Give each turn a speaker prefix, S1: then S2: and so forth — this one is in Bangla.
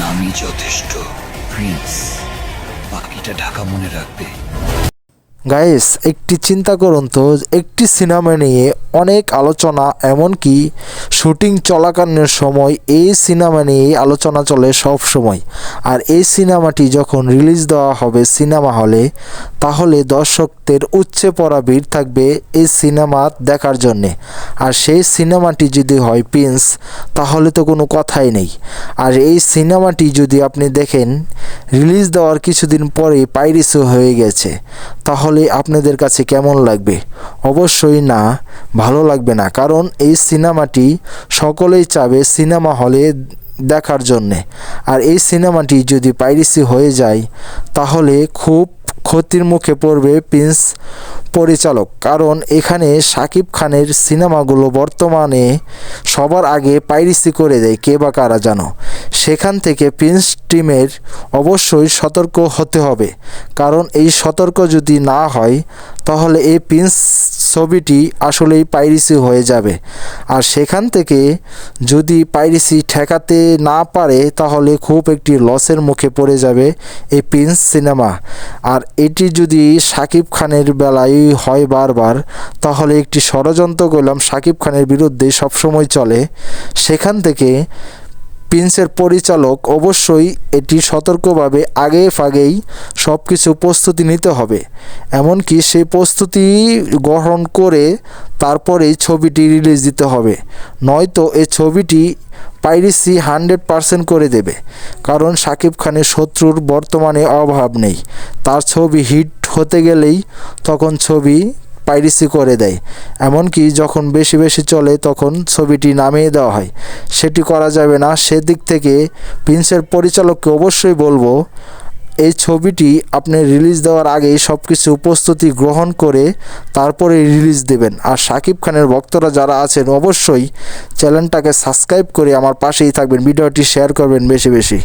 S1: নামই যথেষ্ট। প্রিন্স বাকিটা ঢাকা মনে রাখবে।
S2: গাইস একটি চিন্তা করুন তো, একটি সিনেমা নিয়ে অনেক আলোচনা, এমনকি শুটিং চলাকালীন সময় এই সিনেমা নিয়েই আলোচনা চলে সব সময়। আর এই সিনেমাটি যখন রিলিজ দেওয়া হবে সিনেমা হলে, তাহলে দর্শকদের উচ্চে পড়া ভিড় থাকবে এই সিনেমা দেখার জন্যে। আর সেই সিনেমাটি যদি হয় প্রিন্স তাহলে তো কোনো কথাই নেই। আর এই সিনেমাটি যদি আপনি দেখেন রিলিজ দেওয়ার কিছুদিন পরে পাইরিসও হয়ে গেছে। তাহলে আপনাদের কাছে কেমন লাগবে? অবশ্যই না, ভালো লাগবে না, কারণ এই সিনেমাটি সকলেই চাবে সিনেমা হলে দেখার জন্যে। আর এই সিনেমাটি যদি পাইরিসি হয়ে যায়, তাহলে খুব ক্ষতির মুখে পড়বে প্রিন্স পরিচালক, কারণ এখানে শাকিব খানের সিনেমাগুলো বর্তমানে সবার আগে পাইরিসি করে দেয়, কে বা কারা জানো? সেখান থেকে প্রিন্স টিমের অবশ্যই সতর্ক হতে হবে। কারণ এই সতর্ক যদি না হয়, তাহলে এই প্রিন্স ছবিটি আসলেই পাইরিসি হয়ে যাবে। আর সেখান থেকে যদি পাইরিসি ঠেকাতে না পারে, তাহলে খুব একটি লসের মুখে পড়ে যাবে এই প্রিন্স সিনেমা। আর এটি যদি শাকিব খানের বেলায় হয় বারবার, তাহলে একটি ষড়যন্ত্র করলাম সাকিব খানের বিরুদ্ধে সবসময় চলে। সেখান থেকে প্রিন্সের পরিচালক অবশ্যই এটি সতর্কভাবে আগে ফাগেই সব কিছু প্রস্তুতি নিতে হবে। এমনকি সেই প্রস্তুতি গ্রহণ করে তারপরেই ছবিটি রিলিজ দিতে হবে। নয়তো এই ছবিটি পাইরিসি হান্ড্রেড পারসেন্ট করে দেবে। কারণ শাকিব খানের শত্রুর বর্তমানে অভাব নেই। তার ছবি হিট হতে গেলেই তখন ছবি পাইরিসি করে দেয়। এমনকি যখন বেশি বেশি চলে তখন ছবিটি নামিয়ে দেওয়া হয়। সেটি করা যাবে না। সেদিক থেকে প্রিন্সের পরিচালককে অবশ্যই বলব, এই ছবিটি আপনি রিলিজ দেওয়ার আগেই সব কিছু প্রস্তুতি গ্রহণ করে তারপরে রিলিজ দেবেন। আর সাকিব খানের ভক্তরা যারা আছেন অবশ্যই চ্যানেলটাকে সাবস্ক্রাইব করে আমার পাশেই থাকবেন। ভিডিওটি শেয়ার করবেন বেশি বেশি।